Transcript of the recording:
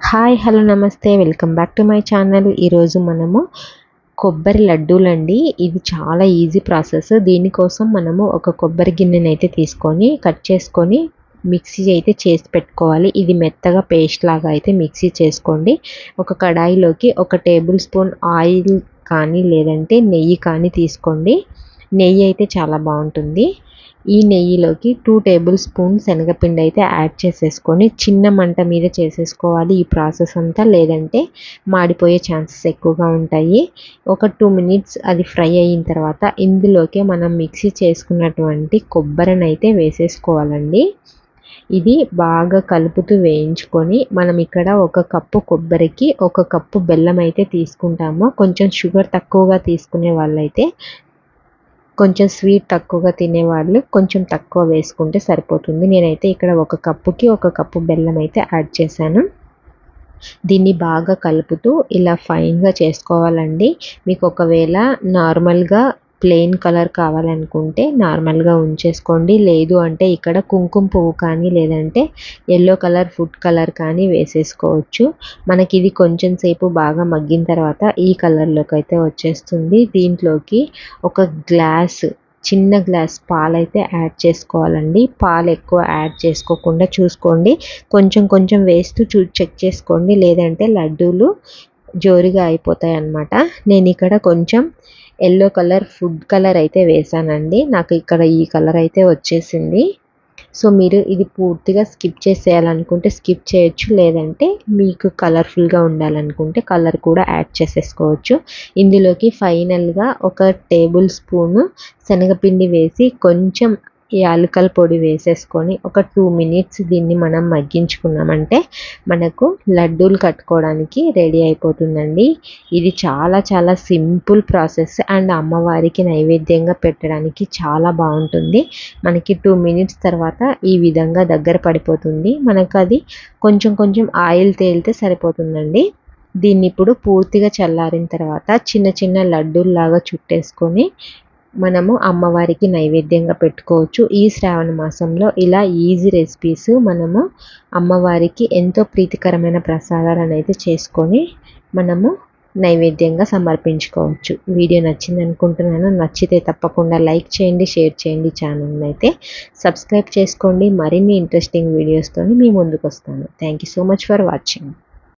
Hi hello నమస్తే. Welcome back to my channel. ఈరోజు మనము కొబ్బరి లడ్డూలండి. ఇది చాలా ఈజీ ప్రాసెస్. దీనికోసం మనము ఒక కొబ్బరి గిన్నెని అయితే తీసుకొని కట్ చేసుకొని మిక్సీ అయితే చేసి పెట్టుకోవాలి. ఇది మెత్తగా పేస్ట్ లాగా అయితే మిక్సీ చేసుకోండి. ఒక కడాయిలోకి ఒక టేబుల్ స్పూన్ ఆయిల్ కానీ లేదంటే నెయ్యి కానీ తీసుకోండి. నెయ్యి అయితే చాలా బాగుంటుంది. ఈ నెయ్యిలోకి టూ టేబుల్ స్పూన్ శనగపిండి అయితే యాడ్ చేసేసుకొని చిన్న మంట మీద చేసేసుకోవాలి ఈ ప్రాసెస్ అంతా. లేదంటే మాడిపోయే ఛాన్సెస్ ఎక్కువగా ఉంటాయి. ఒక టూ మినిట్స్ అది ఫ్రై అయిన తర్వాత ఇందులోకే మనం మిక్సీ చేసుకున్నటువంటి కొబ్బరినైతే వేసేసుకోవాలండి. ఇది బాగా కలుపుతూ వేయించుకొని మనం ఇక్కడ ఒక కప్పు కొబ్బరికి ఒక కప్పు బెల్లం అయితే తీసుకుంటాము. కొంచెం షుగర్ తక్కువగా తీసుకునే వాళ్ళైతే కొంచెం స్వీట్ తక్కువగా తినేవాళ్ళు కొంచెం తక్కువ వేసుకుంటే సరిపోతుంది. నేనైతే ఇక్కడ ఒక కప్పుకి ఒక కప్పు బెల్లం అయితే యాడ్ చేశాను. దీన్ని బాగా కలుపుతూ ఇలా ఫైన్గా చేసుకోవాలండి. మీకు ఒకవేళ నార్మల్గా ప్లెయిన్ కలర్ కావాలనుకుంటే నార్మల్గా ఉంచేసుకోండి. లేదు అంటే ఇక్కడ కుంకుమ పువ్వు కానీ లేదంటే ఎల్లో కలర్ ఫుడ్ కలర్ కానీ వేసేసుకోవచ్చు. మనకి ఇది కొంచెం సేపు బాగా మగ్గిన తర్వాత ఈ కలర్లోకి అయితే వచ్చేస్తుంది. దీంట్లోకి ఒక గ్లాస్ చిన్న గ్లాస్ పాలైతే యాడ్ చేసుకోవాలండి. పాలు ఎక్కువ యాడ్ చేసుకోకుండా చూసుకోండి. కొంచెం కొంచెం వేస్తూ చూ చెక్ చేసుకోండి. లేదంటే లడ్డూలు జోరుగా అయిపోతాయి అన్నమాట నేను ఇక్కడ కొంచెం ఎల్లో కలర్ ఫుడ్ కలర్ అయితే వేసానండి. నాకు ఇక్కడ ఈ కలర్ అయితే వచ్చేసింది. సో మీరు ఇది పూర్తిగా స్కిప్ చేసేయాలనుకుంటే స్కిప్ చేయొచ్చు. లేదంటే మీకు కలర్ఫుల్గా ఉండాలనుకుంటే కలర్ కూడా యాడ్ చేసేసుకోవచ్చు. ఇందులోకి ఫైనల్గా ఒక టేబుల్ స్పూను శనగపిండి వేసి కొంచెం యాలకల పొడి వేసేసుకొని ఒక టూ మినిట్స్ దీన్ని మనం మగ్గించుకున్నామంటే మనకు లడ్డూలు కట్టుకోవడానికి రెడీ అయిపోతుందండి. ఇది చాలా చాలా సింపుల్ ప్రాసెస్ అండ్ అమ్మవారికి నైవేద్యంగా పెట్టడానికి చాలా బాగుంటుంది. మనకి టూ మినిట్స్ తర్వాత ఈ విధంగా దగ్గర పడిపోతుంది. మనకు అది కొంచెం కొంచెం ఆయిల్ తేలితే సరిపోతుందండి. దీన్ని ఇప్పుడు పూర్తిగా చల్లారిన తర్వాత చిన్న చిన్న లడ్డూల్లాగా చుట్టేసుకొని మనము అమ్మవారికి నైవేద్యంగా పెట్టుకోవచ్చు. ఈ శ్రావణ మాసంలో ఇలా ఈజీ రెసిపీస్ మనము అమ్మవారికి ఎంతో ప్రీతికరమైన ప్రసాదాలను అయితే చేసుకొని మనము నైవేద్యంగా సమర్పించుకోవచ్చు. వీడియో నచ్చింది అనుకుంటున్నాను. నచ్చితే తప్పకుండా లైక్ చేయండి షేర్ చేయండి ఛానల్ని అయితే సబ్స్క్రైబ్ చేసుకోండి. మరిన్ని ఇంట్రెస్టింగ్ వీడియోస్తో మీ ముందుకు వస్తాను. Thank you so much for watching